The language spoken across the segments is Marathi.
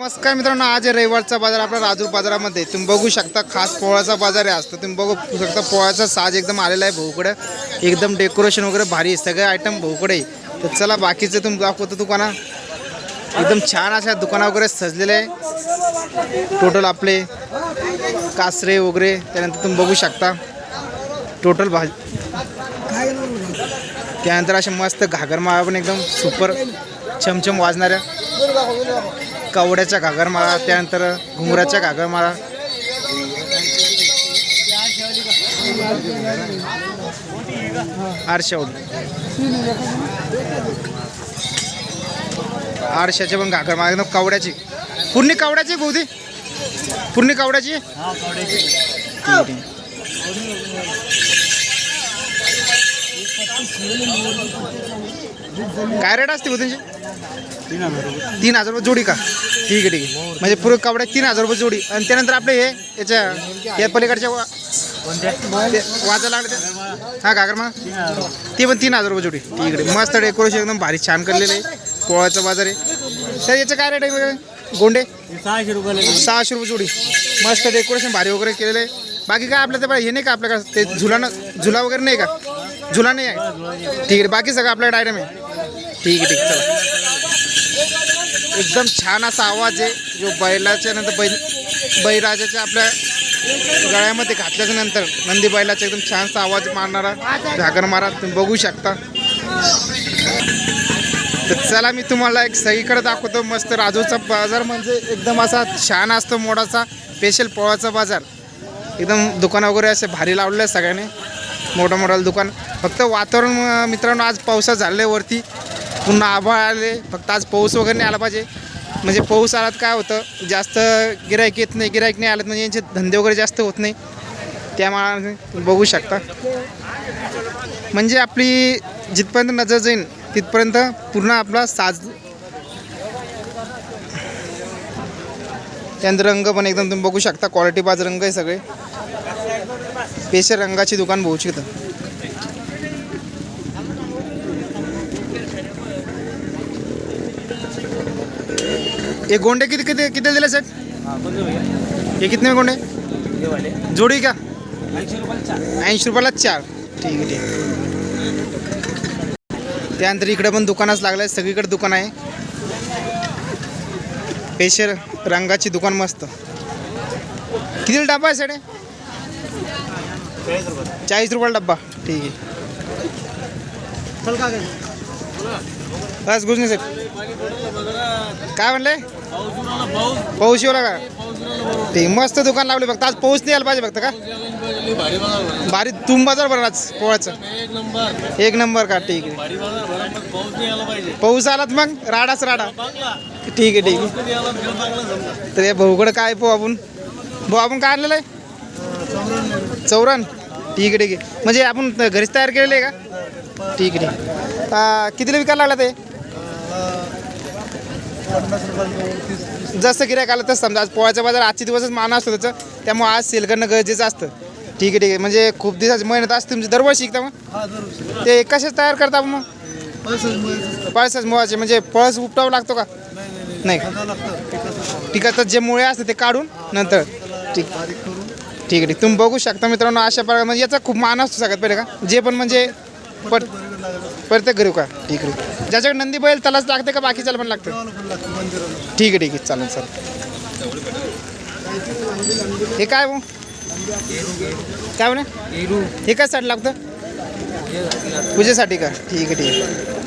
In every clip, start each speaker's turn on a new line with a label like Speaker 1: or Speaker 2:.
Speaker 1: नमस्कार मित्रांनो आज रविवारचा बाजार आपला राजूर बाजारामध्ये. तुम्ही बघू शकता खास पोळ्याचा बाजार आहे असतो तुम्ही बघू शकता पोळ्याचा साज एकदम आलेला आहे भाऊकडे. एकदम डेकोरेशन वगैरे भारी आहे सगळे आयटम भाऊकडे तर चला बाकीचं तुम्ही दाखवतो दुकाना. एकदम छान अशा दुकाना वगैरे सजलेले आहे. टोटल आपले कासरे वगैरे त्यानंतर तुम्ही बघू शकता. टोटल भाज त्यानंतर असे मस्त घागरमाळा पण एकदम सुपर छमछम वाजणाऱ्या. कवड्याच्या घागरमाळा त्यानंतर घुंगराच्या घागरमाळा आरशावडी आरशाचे पण घागरमाळा कवड्याची. पूर्ण कवड्याची बहुती पूर्ण कवड्याची. काय रेट असते बहुतींची तीन हजार रुपये जोडी का? ठीक आहे ठीक आहे. म्हणजे पुरं कपड्या तीन हजार रुपये जोडी. आणि त्यानंतर आपले हे याच्या या पलीकडच्या वा- ते वाजायला लागले ते? हा घागर मग ते पण तीन हजार रुपये जोडी. ठीक आहे मस्त डेकोरेशन एकदम भारी छान करलेलं आहे. पोळाचा बाजार आहे. तर याचं काय रेट आहे वगैरे गोंडे?
Speaker 2: सहाशे रुपयाला
Speaker 1: सहाशे रुपये जोडी. मस्त डेकोरेशन भारी वगैरे केलेलं आहे. बाकी काय आपल्या ते हे नाही का आपल्याकडे? ते झुला झुला वगैरे नाही का? झुला नाही आहे. ठीक आहे बाकी सगळं आपल्याकडे आयटम आहे. ठीक आहे ठीक चला. एकदम छान असा आवाज आहे जो बैलाच्या नंतर बैल बैराजाच्या आपल्या गळ्यामध्ये घातल्याच्या नंतर नंदी बैलाचा एकदम छानसा आवाज मारणारा घागर मारा तुम्ही बघू शकता. तर चला मी तुम्हाला एक सगळीकडे दाखवतो मस्त राजूचा बाजार म्हणजे एकदम असा छान असतो मोडाचा स्पेशल पोळाचा बाजार. एकदम दुकान वगैरे असे भारी लावलेलं आहे सगळ्यांनी. मोठं मोठं दुकान. फक्त वातावरण मित्रांनो आज पावसात झाले वरती. पुन्हा आभाळ आले. फक्त आज पाऊस वगैरे नाही आला पाहिजे. म्हणजे पाऊस आलात काय होतं? जास्त गिरायक येत नाही गिरायक नाही आलं म्हणजे यांचे धंदे वगैरे जास्त होत नाही. त्यामुळे तुम्ही बघू शकता. म्हणजे आपली जिथपर्यंत नजर जाईल तिथपर्यंत पूर्ण आपला साज त्यानंतर रंग पण एकदम तुम्ही बघू शकता. क्वालिटी बाज रंग आहे सगळे. केशर रंगाची दुकान बघू शकतं हे गोंडे किती किती किती दिले साहेब? हे कितने गोंडे? जोडी का? ऐंशी रुपयाला चार. ठीक आहे ठीक आहे. त्यानंतर इकडे पण दुकानच लागलं आहे सगळीकडे दुकान आहे. पेशर रंगाची दुकान मस्त. किती डबा आहे साडे? चाळीस रुपयाला डब्बा. ठीक आहे. बस गुज नाही साहेब काय म्हणले? पाऊस येऊ का? ठीक मस्त दुकान लावले फक्त. आज पाऊस नाही आला पाहिजे फक्त का? भारी तुम बाजार भरला आज एक नंबर का? ठीक आहे. पाऊस आलात मग? राडाच राडा. ठीक आहे ठीक आहे. तर हे भाऊकडे काय पाहू आपण? भाऊ आपण काय आणलेलं आहे? चौरण. ठीक आहे ठीक आहे. म्हणजे आपण घरीच तयार केलेलं आहे का? ठीक आहे ठीक आहे. आ, कितीला विकायला लागला ते? जसं गिरायक आलं तसं समजा. आज पोळ्याचा बाजार आजचे दिवसच मान असतो त्याचं. त्यामुळे आज सेल करणं गरजेचं असतं. ठीक आहे ठीक आहे. म्हणजे खूप दिवसाची मेहनत असते तुमची. दरवर्षी शिकता मग? ते कशाच तयार करता मग? पळसच मुळाचे. म्हणजे पळस उपटावं लागतो का? नाही तर जे मुळे असते ते काढून नंतर. ठीक. ठीक आहे तुम्ही बघू शकता मित्रांनो अशा प्रकारे. म्हणजे याचा खूप मान असतो सगळ्यात पहिले का? जे पण म्हणजे पर प्रत्येक घरी का ठीक आहे ज्याच्याकडे नंदी बैल त्यालाच लागते का बाकीच्याला पण लागतं? ठीक आहे ठीक आहे. चालेल चालेल. हे काय भाऊ काय म्हणे? हे काय साठी लागतं? पूजेसाठी का? ठीक आहे ठीक आहे.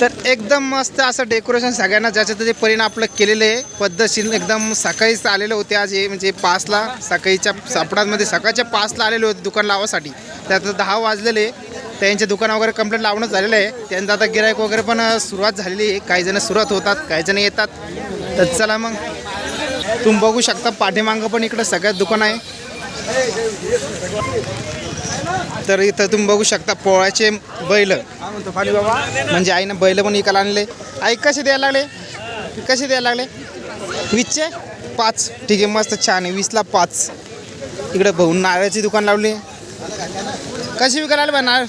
Speaker 1: तर एकदम मस्त असं डेकोरेशन सगळ्यांना ज्याच्यात त्याचे परिणाम आपलं केलेलं आहे पद्धतशीर एकदम सकाळीच आलेले होते आज हे म्हणजे पाचला सकाळीच्या सापडांमध्ये सकाळच्या पाचला आलेले होते दुकान लावासाठी. त्यात दहा वाजलेले त्यांचे दुकान वगैरे कंप्लीट लावणं झालेलं आहे. त्यांचं आता गिरायक वगैरे पण सुरुवात झालेली आहे. काही जण सुरुवात होतात काही जण येतात. तर चला मग तुम्ही बघू शकता पाठीमागं पण इकडं सगळ्यात दुकान आहे. तर इथं तुम्ही बघू शकता पोळ्याचे बैल. म्हणजे आईनं बैल पण विकायला आणले. आई कसे द्यायला लागले? कसे द्यायला लागले? वीसचे? पाच. ठीक आहे मस्त छान आहे. वीसला पाच. इकडे भाऊ नारळाची दुकान लावली. कशी विकायला आले बा नारळ?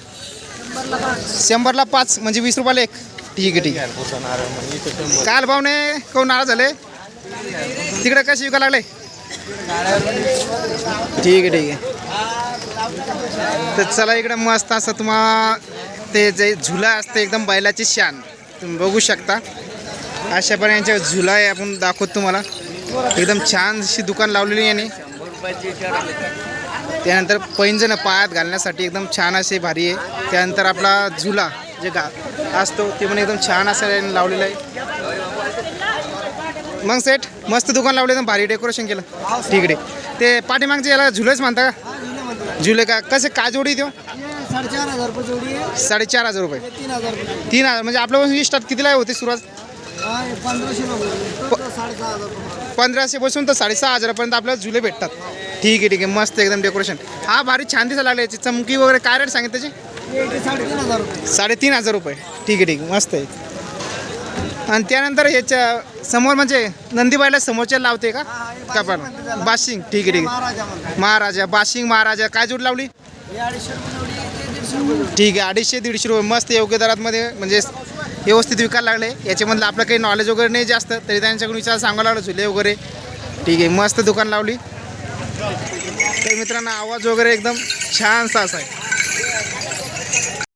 Speaker 1: शंभरला पाच म्हणजे वीस रुपयाला एक. ठीक आहे ठीक आहे. काल भावने कोण नाराज झाले? तिकडे कसे विकायला लागले? ठीक आहे ठीक आहे. तर चला इकडं मस्त असं तुम्हाला ते जे झुला असते एकदम बैलाची शान. तुम्ही बघू शकता. अशा पर्यंत झुला आहे आपण दाखवतो तुम्हाला. एकदम छान अशी दुकान लावलेली आहे याने. त्यानंतर पैंजण पायात घालण्यासाठी एकदम छान असे भारी आहे. त्यानंतर आपला झुला जे गा असतो ते पण एकदम छान असं याने लावलेलं आहे. मग सेठ मस्त दुकान लावले एकदम भारी डेकोरेशन केलं. ठीक आहे ठीक. ते पाठीमागचे याला झुलेच म्हणता का? झुले का? कसे काय जोडी देऊ
Speaker 2: साडेचार हजार रुपये. जोडी आहे
Speaker 1: साडेचार हजार रुपये
Speaker 2: तीन हजार.
Speaker 1: तीन हजार म्हणजे आपल्यापासून स्टार्ट कितीला होते सुरुवात?
Speaker 2: पंधराशे रुपये
Speaker 1: पंधराशे पासून तर साडेसहा हजारापर्यंत आपल्याला झुले भेटतात. ठीक आहे ठीक आहे. मस्त एकदम डेकोरेशन हा भारी छान दिसायला लागले याची. चमकी वगैरे काय रेट सांगितलं त्याची?
Speaker 2: साडेतीन हजार रुपये
Speaker 1: साडेतीन हजार रुपये. ठीक आहे ठीक आहे. मस्त आहे. आणि त्यानंतर याच्या समोर म्हणजे नंदीबाईला समोरच्या लावते का? का पण बाशिंग. ठीक आहे ठीक आहे.
Speaker 2: महाराजा
Speaker 1: बाशिंग महाराजा. काय जोड लावली? ठीक आहे अडीचशे दीडशे रुपये. मस्त योग्य दरातमध्ये म्हणजे व्यवस्थित विकायला लागले. याच्यामधलं आपलं काही नॉलेज वगैरे नाही जास्त तरी त्यांच्याकडून विचार सांगायला लागलं झुले वगैरे. ठीक आहे मस्त दुकान लावली. तर मित्रांनो आवाज वगैरे एकदम छानसा असा आहे.